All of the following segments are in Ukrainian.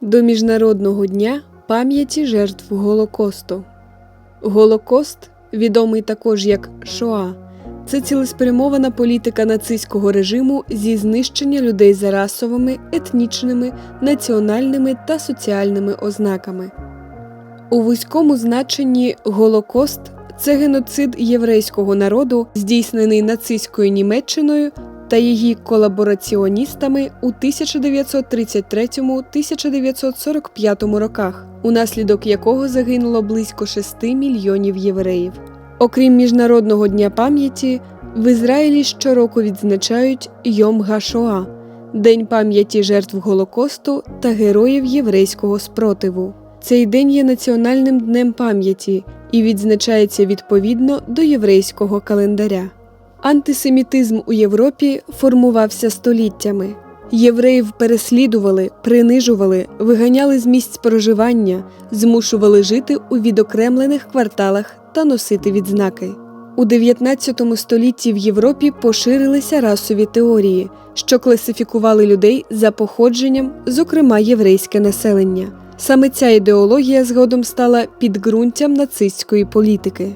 до Міжнародного дня пам'яті жертв Голокосту. Голокост, відомий також як Шоа, це цілеспрямована політика нацистського режиму зі знищення людей за расовими, етнічними, національними та соціальними ознаками. У вузькому значенні Голокост це геноцид єврейського народу, здійснений нацистською Німеччиною та її колабораціоністами у 1933-1945 роках, унаслідок якого загинуло близько 6 мільйонів євреїв. Окрім Міжнародного дня пам'яті, в Ізраїлі щороку відзначають Йом Гашоа День пам'яті жертв Голокосту та героїв єврейського спротиву. Цей день є національним днем пам'яті і відзначається відповідно до єврейського календаря. Антисемітизм у Європі формувався століттями. Євреїв переслідували, принижували, виганяли з місць проживання, змушували жити у відокремлених кварталах та носити відзнаки. У 19 столітті в Європі поширилися расові теорії, що класифікували людей за походженням, зокрема єврейське населення. Саме ця ідеологія згодом стала підґрунтям нацистської політики.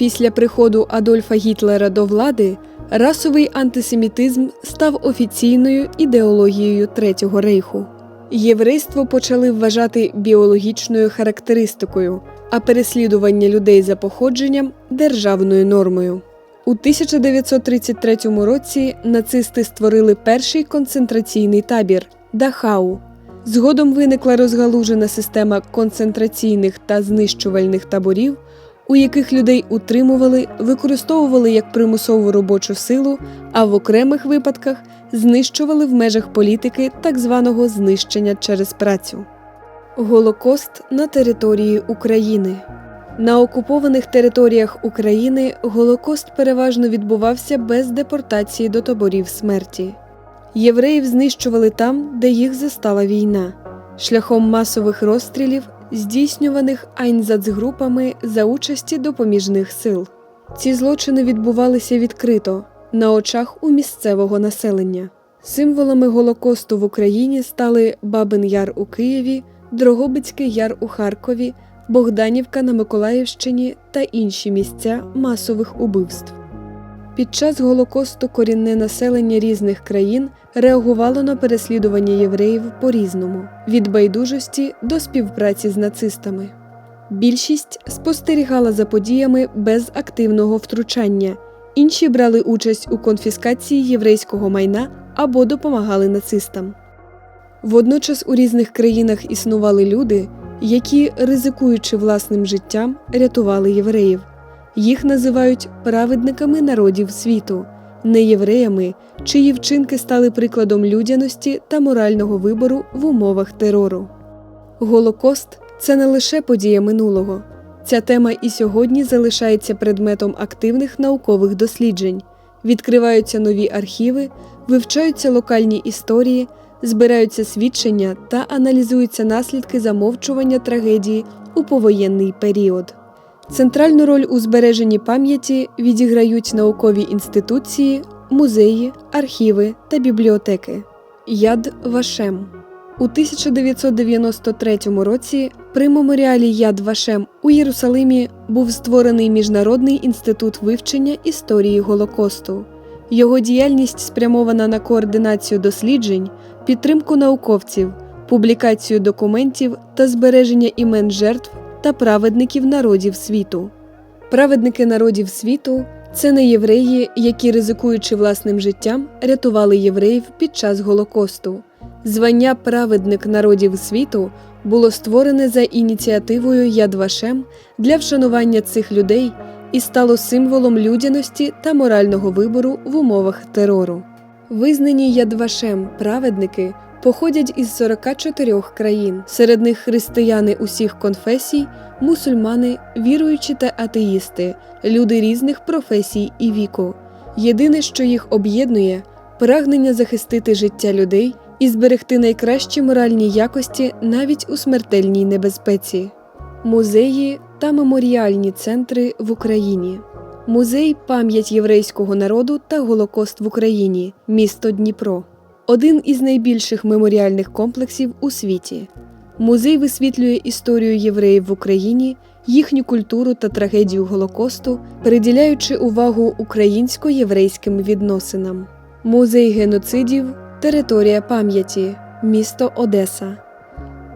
Після приходу Адольфа Гітлера до влади расовий антисемітизм став офіційною ідеологією Третього рейху. Єврейство почали вважати біологічною характеристикою, а переслідування людей за походженням державною нормою. У 1933 році нацисти створили перший концентраційний табір Дахау. Згодом виникла розгалужена система концентраційних та знищувальних таборів, у яких людей утримували, використовували як примусову робочу силу, а в окремих випадках знищували в межах політики так званого знищення через працю. Голокост на території України. На окупованих територіях України Голокост переважно відбувався без депортації до таборів смерті. Євреїв знищували там, де їх застала війна, шляхом масових розстрілів, здійснюваних айнзацгрупами за участі допоміжних сил. Ці злочини відбувалися відкрито на очах у місцевого населення. Символами Голокосту в Україні стали Бабин Яр у Києві, Дрогобицький Яр у Харкові, Богданівка на Миколаївщині та інші місця масових убивств. Під час Голокосту корінне населення різних країн реагувало на переслідування євреїв по-різному від байдужості до співпраці з нацистами. Більшість спостерігала за подіями без активного втручання, інші брали участь у конфіскації єврейського майна або допомагали нацистам. Водночас у різних країнах існували люди, які, ризикуючи власним життям, рятували євреїв. Їх називають праведниками народів світу, не євреями, чиї вчинки стали прикладом людяності та морального вибору в умовах терору. Голокост це не лише подія минулого. Ця тема і сьогодні залишається предметом активних наукових досліджень. Відкриваються нові архіви, вивчаються локальні історії, збираються свідчення та аналізуються наслідки замовчування трагедії у повоєнний період. Центральну роль у збереженні пам'яті відіграють наукові інституції, музеї, архіви та бібліотеки. Яд Вашем у 1993 році при меморіалі Яд Вашем у Єрусалимі був створений Міжнародний інститут вивчення історії Голокосту. Його діяльність спрямована на координацію досліджень, підтримку науковців, публікацію документів та збереження імен жертв та праведників народів світу. Праведники народів світу це не євреї, які, ризикуючи власним життям, рятували євреїв під час Голокосту. Звання праведник народів світу було створене за ініціативою Яд Вашем для вшанування цих людей і стало символом людяності та морального вибору в умовах терору. Визнані Яд Вашем праведники походять із 44 країн. Серед них християни усіх конфесій, мусульмани, віруючі та атеїсти, люди різних професій і віку. Єдине, що їх об'єднує прагнення захистити життя людей і зберегти найкращі моральні якості навіть у смертельній небезпеці. Музеї та меморіальні центри в Україні. Музей Пам'ять єврейського народу та Голокост в Україні, місто Дніпро один із найбільших меморіальних комплексів у світі. Музей висвітлює історію євреїв в Україні, їхню культуру та трагедію Голокосту, приділяючи увагу українсько-єврейським відносинам. Музей геноцидів Територія пам'яті, місто Одеса.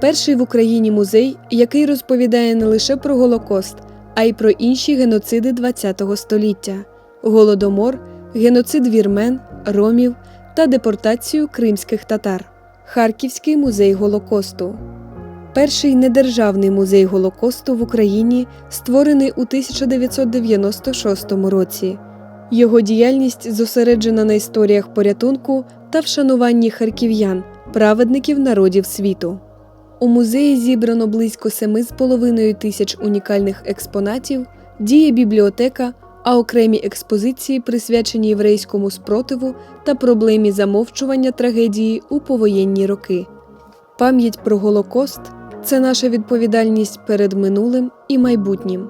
Перший в Україні музей, який розповідає не лише про Голокост, а й про інші геноциди ХХ століття: голодомор, геноцид вірмен, ромів та депортацію кримських татар. Харківський музей Голокосту. Перший недержавний музей Голокосту в Україні створений у 1996 році. Його діяльність зосереджена на історіях порятунку та вшануванні харків'ян, праведників народів світу. У музеї зібрано близько 7,5 тисяч унікальних експонатів, діє бібліотека, а окремі експозиції присвячені єврейському спротиву та проблемі замовчування трагедії у повоєнні роки. Пам'ять про Голокост це наша відповідальність перед минулим і майбутнім.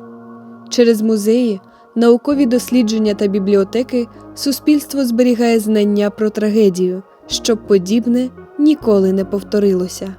Через музеї, наукові дослідження та бібліотеки суспільство зберігає знання про трагедію, щоб подібне ніколи не повторилося.